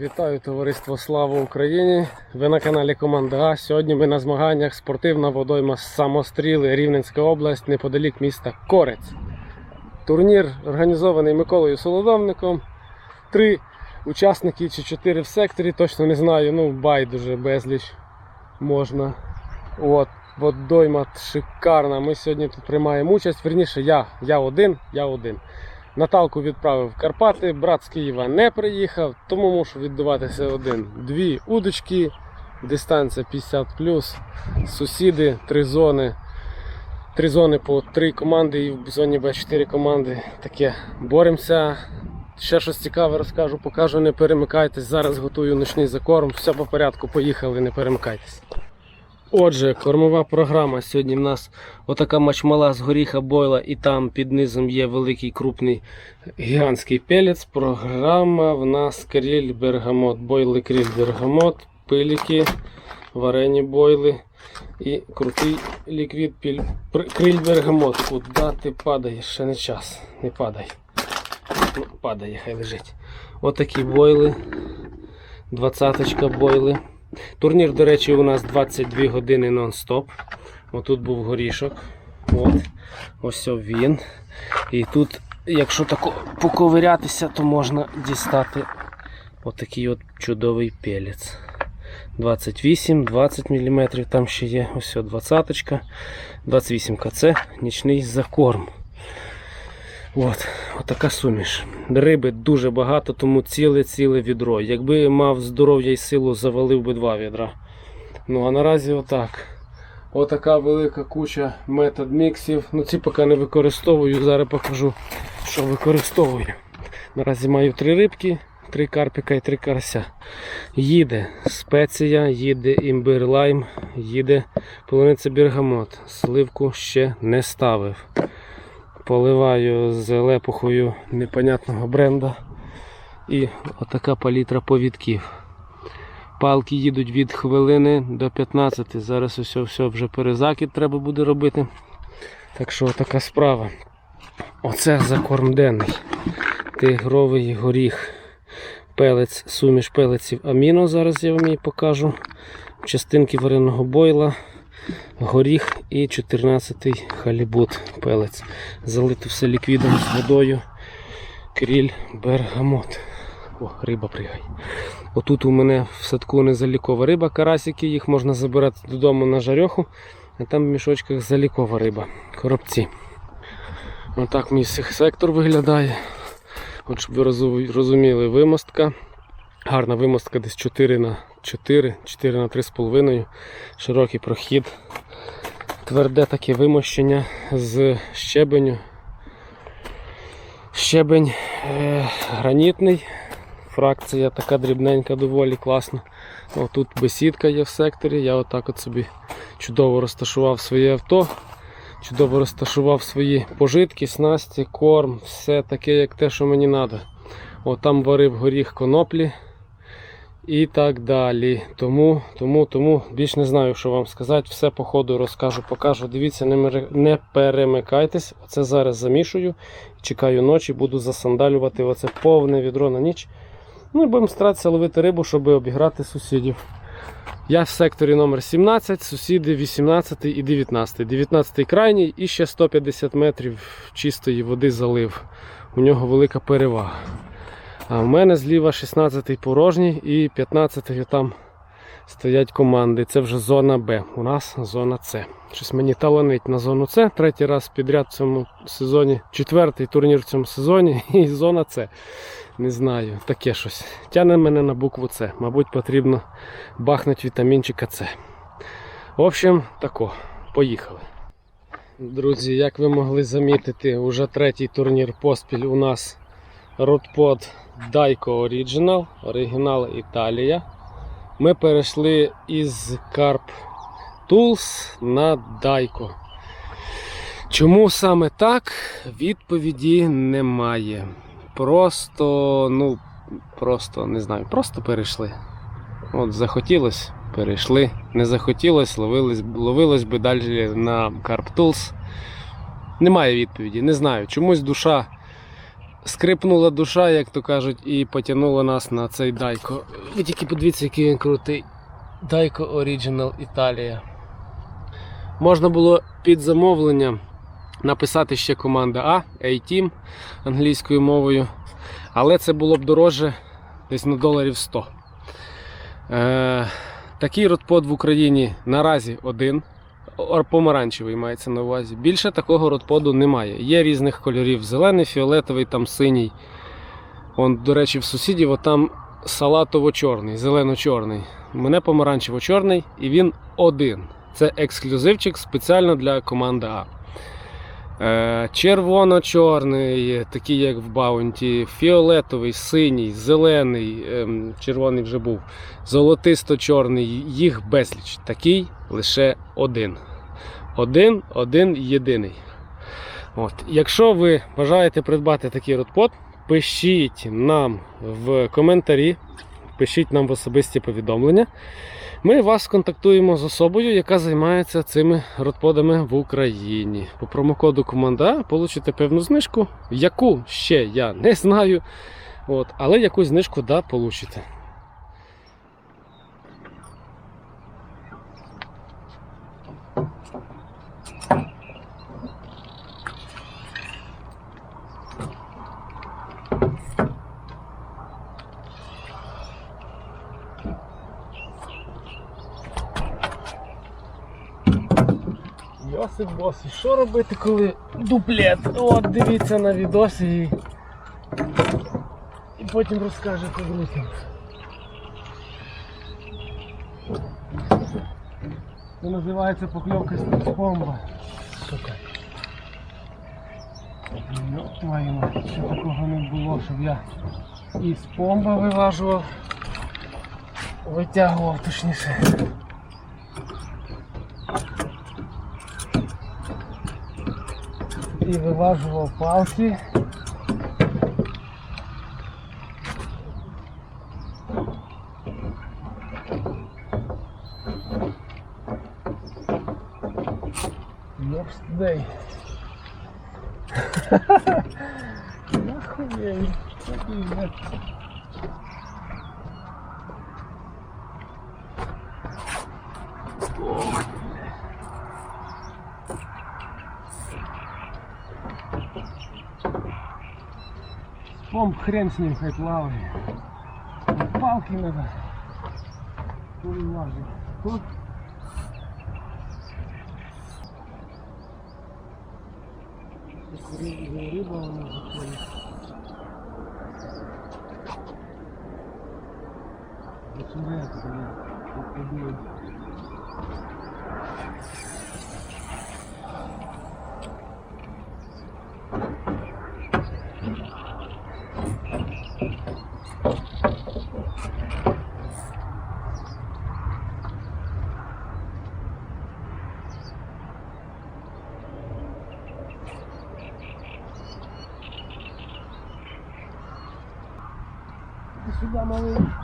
Вітаю товариство Слава Україні! Ви на каналі Команда А. Сьогодні ми на змаганнях спортивна водойма самостріли Рівненська область неподалік міста Корець. Турнір організований Миколою Солодовником. Три учасники чи чотири в секторі, точно не знаю, ну байдуже безліч можна. От, водойма шикарна. Ми сьогодні тут приймаємо участь. Верніше, я, я один, я один. Наталку відправив в Карпати, брат з Києва не приїхав, тому мушу віддаватися один. Дві удочки, дистанція 50 сусіди, три зони. Три зони по три команди і в зоні Б 4 команди. Таке боремося. Ще щось цікаве розкажу, покажу, не перемикайтесь. Зараз готую ночний закорм. Все по порядку, поїхали, не перемикайтесь. Отже, кормова програма. Сьогодні в нас отака мачмала з горіха бойла, і там під низом є великий крупний гігантський пелець. Програма в нас кріль бергамот, бойли кріль бергамот, пиліки, варені бойли і крутий ліквід піль... криль бергамот. Куди ти падаєш? Ще не час. Не падай. Ну, падає, хай лежить. Отакі бойли. Двадцяточка бойли. Турнір, до речі, у нас 22 години нон-стоп. Отут був горішок. От. Ось він. І тут, якщо тако поковирятися, то можна дістати отакий от чудовий пелець. 28, 20 мм, там ще є ось 20 28 це нічний закорм. От, отака суміш. Риби дуже багато, тому ціле-ціле відро. Якби мав здоров'я і силу, завалив би два відра. Ну а наразі отак. Отака велика куча метод міксів. Ну ці поки не використовую. Зараз покажу, що використовую. Наразі маю три рибки, три карпіка і три карася. Їде спеція, їде імбир лайм, їде полуниця бергамот. Сливку ще не ставив. Поливаю з лепухою непонятного бренда. І отака палітра повідків. Палки їдуть від хвилини до 15. Зараз усе, все вже перезакид треба буде робити. Так що така справа. Оце закорм денний. Тигровий горіх. Пелець, суміш пелеців аміно. Зараз я вам її покажу. Частинки вареного бойла горіх і 14-й халібут пелець. Залито все ліквідом з водою. Кріль бергамот. О, риба пригай. Отут у мене в садку незалікова риба, карасики, їх можна забирати додому на жарьоху, а там в мішочках залікова риба, коробці. Отак мій сектор виглядає. От щоб ви розу- розуміли, вимостка. Гарна вимостка десь 4 на 4, 4 на 3,5. Широкий прохід. Тверде таке вимощення з щебеню. Щебень е, гранітний. Фракція така дрібненька, доволі класна. Тут бесідка є в секторі. Я отак от собі чудово розташував своє авто. Чудово розташував свої пожитки, снасті, корм, все таке, як те, що мені треба. Там варив горіх коноплі і так далі. Тому, тому, тому більш не знаю, що вам сказати. Все по ходу розкажу, покажу. Дивіться, не, перемикайтесь. Оце зараз замішую. Чекаю ночі, буду засандалювати оце повне відро на ніч. Ну і будемо старатися ловити рибу, щоб обіграти сусідів. Я в секторі номер 17, сусіди 18 і 19. 19 крайній і ще 150 метрів чистої води залив. У нього велика перевага. А в мене зліва 16-й порожній і 15-й там стоять команди. Це вже зона Б. У нас зона С. Щось мені таланить на зону С. Третій раз підряд в цьому сезоні. Четвертий турнір в цьому сезоні і зона С. Не знаю, таке щось. Тяне мене на букву С. Мабуть, потрібно бахнути вітамінчика С. В общем, тако. Поїхали. Друзі, як ви могли замітити, уже третій турнір поспіль у нас Родпод Daico Original, оригінал Італія. Ми перейшли із Carp Tools на Daico. Чому саме так? Відповіді немає. Просто, ну, просто не знаю, просто перейшли. От захотілось, перейшли. Не захотілось, ловилось, ловилось би далі на Carp Tools. Немає відповіді, не знаю. Чомусь душа скрипнула душа, як то кажуть, і потягнула нас на цей дайко. Ви тільки подивіться, який він крутий. Дайко Original Italia. Можна було під замовлення написати ще команда А, A-Team англійською мовою. Але це було б дороже десь на доларів 100. Е, такий родпод в Україні наразі один. Помаранчевий мається на увазі. Більше такого родподу немає. Є різних кольорів: зелений, фіолетовий, там синій. Он, до речі, в сусідів там салатово-чорний, зелено-чорний. Мене помаранчево-чорний і він один. Це ексклюзивчик спеціально для команди А. Е, Червоно-чорний, такий як в Баунті, фіолетовий, синій, зелений, ем, червоний вже був, золотисто-чорний, їх безліч. Такий лише один. Один, один єдиний. От. Якщо ви бажаєте придбати такий родпод, пишіть нам в коментарі, пишіть нам в особисті повідомлення. Ми вас контактуємо з особою, яка займається цими родподами в Україні. По промокоду команда получите певну знижку, яку ще я не знаю. От, але якусь знижку да, получите. Йосип Босий, що робити, коли дуплет? От дивіться на відосі і, і потім розкажете друзям. Це називається покльовка з помба. Сука. Твою мать, ще такого не було, щоб я і з помба виважував. Витягував точніше. І виважував палки. Йопстдей. Нахуй. Такий, блядь. Хрен с ним хоть плавает. Вот Палки надо. Улажить. Тут. Тут рыба, у нас заходит. Вот сюда это, блин, тут Südamerikanischen.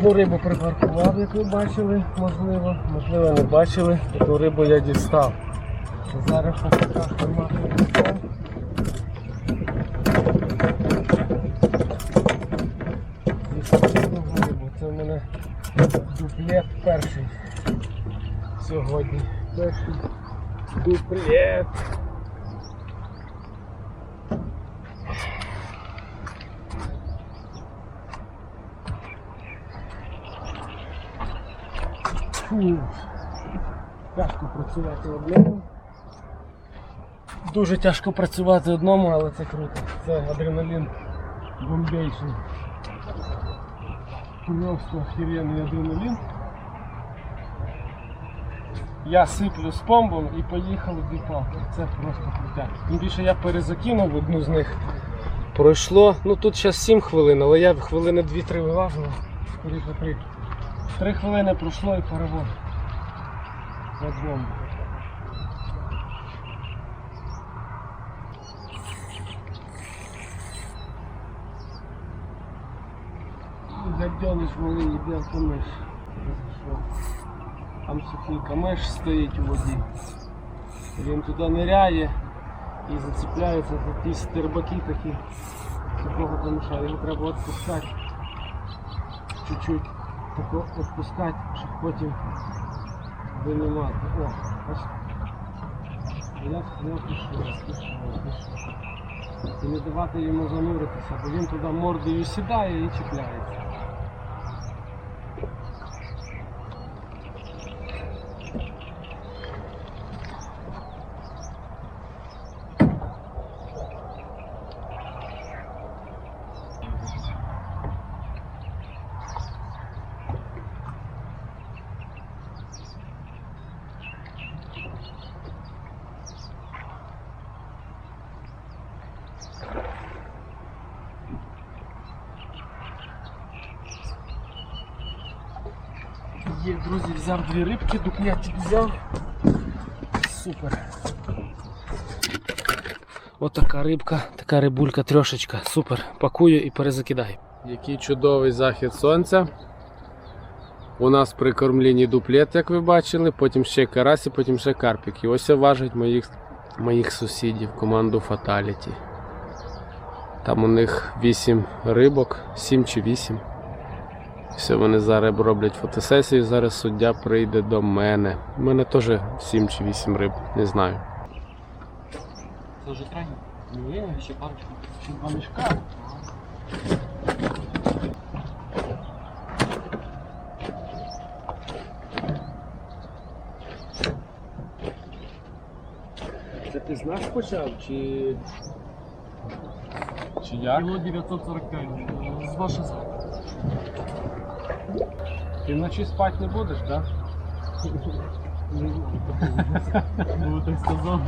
Одну рибу припаркував, як ви бачили, можливо, можливо не бачили. Одну рибу я дістав. Зараз покажу формату дістав. Це в мене дуплет перший сьогодні. Перший дуплет. Фу. Тяжко працювати одному. Дуже тяжко працювати одному, але це круто. Це адреналін бомбейший. Просто охеренний адреналін. Я сиплю з помбом і поїхали дві палки. Це просто крутяк. Тим більше я перезакинув одну з них Пройшло, ну тут зараз 7 хвилин, але я хвилини 2-3 виважу. Скоріше 3. 3 хвилини пройшло і перевод. Як бомба. Гадьоныш малий іде камеш. Там сухий камеш стоїть у воді. Він туди ниряє і зацепляється за ті стербаки такі сухого камеша. Його треба відпускати. Чуть-чуть тако відпускати, щоб потім винімати. О, ось. Я пішов, пішов, пішов. І не давати йому зануритися, бо він туди мордою сідає і чіпляється. Є, друзі, взяв дві рибки, дуплетик взяв. Супер. От така рибка, така рибулька, трошечка. Супер. Пакую і перезакидаю. Який чудовий захід сонця. У нас при кормлінні дуплет, як ви бачили, потім ще карасі, потім ще карпік. І ось важать моїх, моїх сусідів, команду Fatality. Там у них 8 рибок, 7 чи 8. Все, вони зараз роблять фотосесію, зараз суддя прийде до мене. У мене теж 7 чи 8 риб, не знаю. Це вже крайній? Ні, Ще парочку. ще два мішка. Це ти знак почав чи. Чи як? Кіло 945. З вашого Ти вночі спати не будеш, так? Ну, так сказав.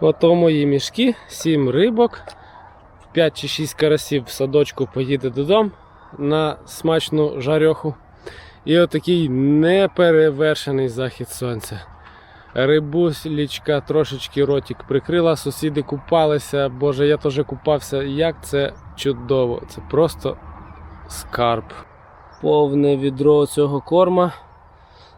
Ото мої мішки, 7 рибок, 5 чи 6 карасів в садочку поїде додому на смачну жарьоху. І отакий неперевершений захід сонця. Рибуслічка трошечки ротик прикрила, сусіди купалися. Боже, я теж купався. Як це чудово! Це просто скарб. Повне відро цього корма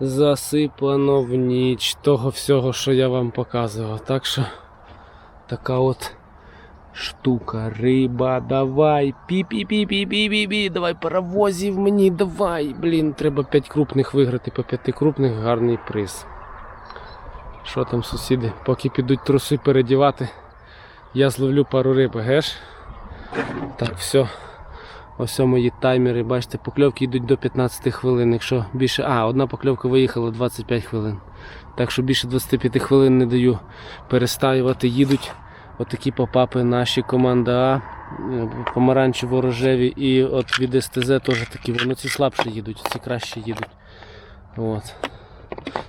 засипано в ніч того всього, що я вам показував. Так що така от штука. Риба, давай. Пі-пі-пі-пі-пі-пі-пі. Давай паровозів мені, давай. Блін, треба 5 крупних виграти, по 5 крупних гарний приз. Що там, сусіди? Поки підуть труси передівати, я зловлю пару риб, геш? Так, все. Ось мої таймери, бачите, покльовки йдуть до 15 хвилин. Якщо більше. А, одна покльовка виїхала 25 хвилин. Так що більше 25 хвилин не даю перестаювати. Їдуть отакі попапи наші команда А, е, помаранчево-рожеві і от від СТЗ теж такі, вони ці слабше їдуть, ці краще їдуть. От.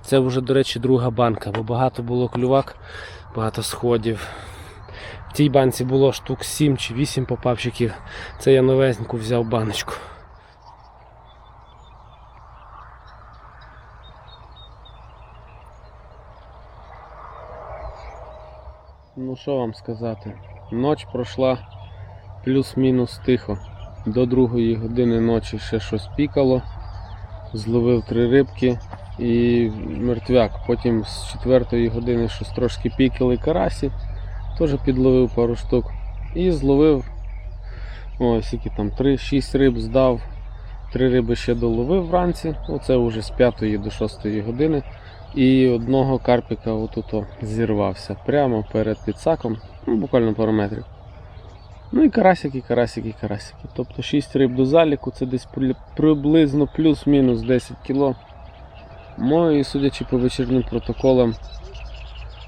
Це вже, до речі, друга банка, бо багато було клювак, багато сходів. В тій банці було штук 7 чи 8 попапчиків. Це я новесеньку взяв баночку. Ну що вам сказати? Ноч пройшла плюс-мінус тихо. До другої години ночі ще щось пікало. Зловив три рибки і мертвяк. Потім з четвертої години щось трошки пікали карасі. Теж підловив пару штук. І зловив ось які там 3-6 риб здав. Три риби ще доловив вранці. Оце вже з 5 до 6 години. І одного карпіка отут зірвався прямо перед підсаком, ну, буквально пару метрів. Ну і карасики, карасики, карасики. Тобто 6 риб до заліку, це десь приблизно плюс-мінус 10 кіло. Ну і судячи по вечірнім протоколам,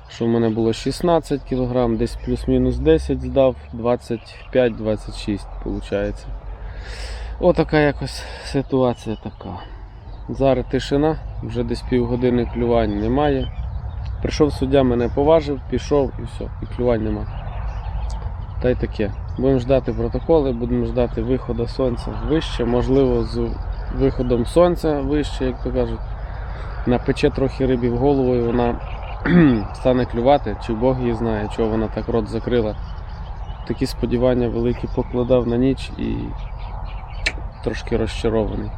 що в мене було 16 кг, десь плюс-мінус 10 здав, 25-26 виходить. Отака якось ситуація така. Зараз тишина, вже десь півгодини клювань немає. Прийшов суддя, мене поважив, пішов і все, і клювань нема. Та й таке. Будемо ждати протоколи, будемо ждати виходу сонця вище, можливо, з виходом сонця вище, як то кажуть. Напече трохи рибі в голову і вона стане клювати, чи Бог її знає, чого вона так рот закрила. Такі сподівання великі покладав на ніч і трошки розчарований.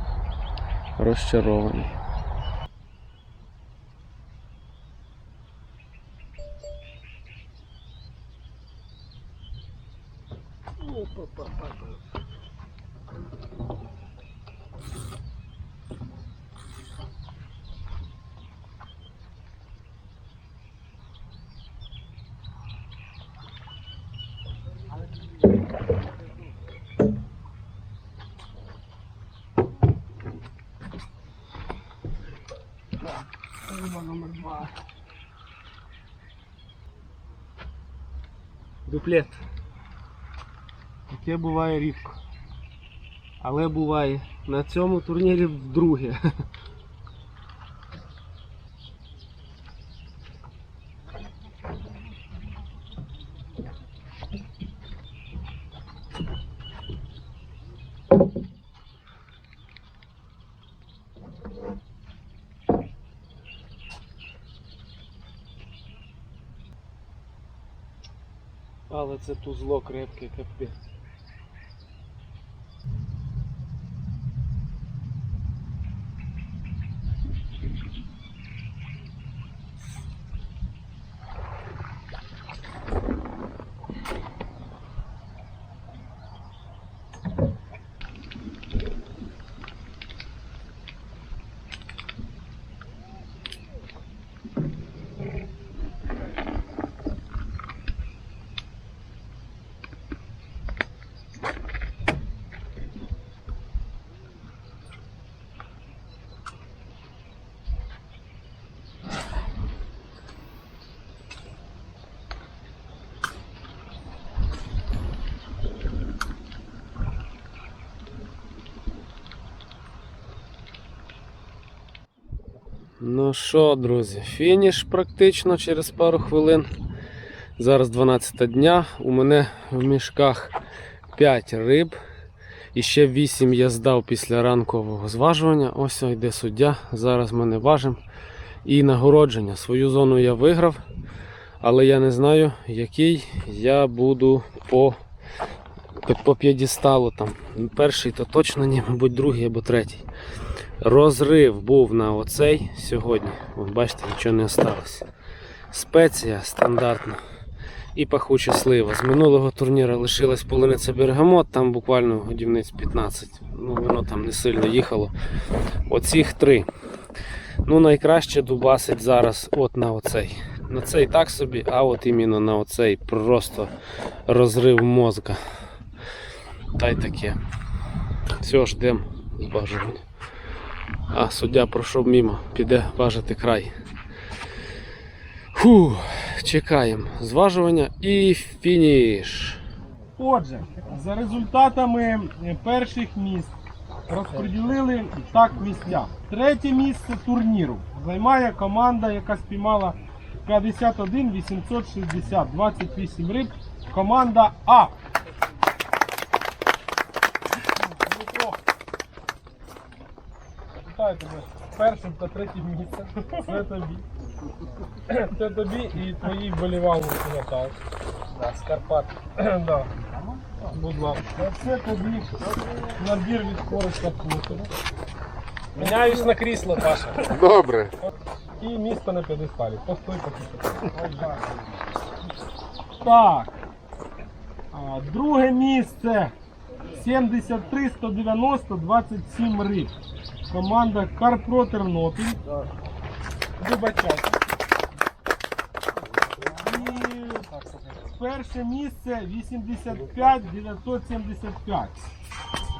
Розчарований. Дуплет. Таке буває рідко. Але буває. На цьому турнірі вдруге. Але це тузло крепке, капець. Ну що, друзі, фініш практично через пару хвилин. Зараз 12 дня. У мене в мішках 5 риб. І ще 8 я здав після ранкового зважування. Ось йде суддя. Зараз ми не важимо. І нагородження. Свою зону я виграв. Але я не знаю, який я буду по, по п'єдесталу. Там. Перший то точно ні, мабуть, другий або третій. Розрив був на оцей сьогодні. От бачите, нічого не осталось. Спеція стандартна і пахуча слива. З минулого турніру лишилась полуниця бергамот, там буквально годівниць 15. Ну, воно там не сильно їхало. Оцих три. Ну, найкраще дубасить зараз от на оцей. На цей так собі, а от іменно на оцей просто розрив мозка. Та й таке. Все, ждемо зважування. А суддя пройшов мимо, піде важити край. Фу, чекаємо. Зважування і фініш. Отже, за результатами е, перших місць розподілили так місця. Третє місце турніру займає команда, яка спіймала 51 860, 28 риб. Команда А. Вітаю тебе з першим та третім місцем. Це тобі. Це тобі і твої вболівальники Наташ. Да, з Карпат. да. Будь ласка. Це тобі набір від користа хутору. Міняюсь на крісло, Паша. Добре. І місто на п'єдесталі. Постой поки. Так. А, друге місце. 73 190 27 риб. Команда Карпро Тернопіль. Вибачайте. І перше місце 85 975.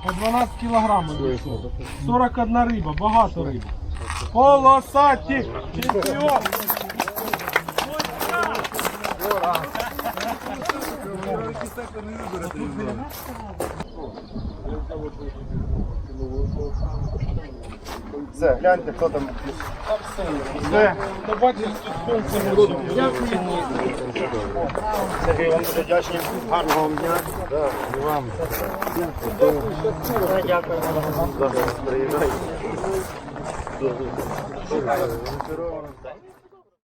По 12 кілограмів. 41 риба, багато риби. Полосаті чемпіон! Суддя! Все, гляньте, хто там. Все. Сергій, вам дуже вдячні. Гарного вам дня. І вам. Дякую. Приїжджайте.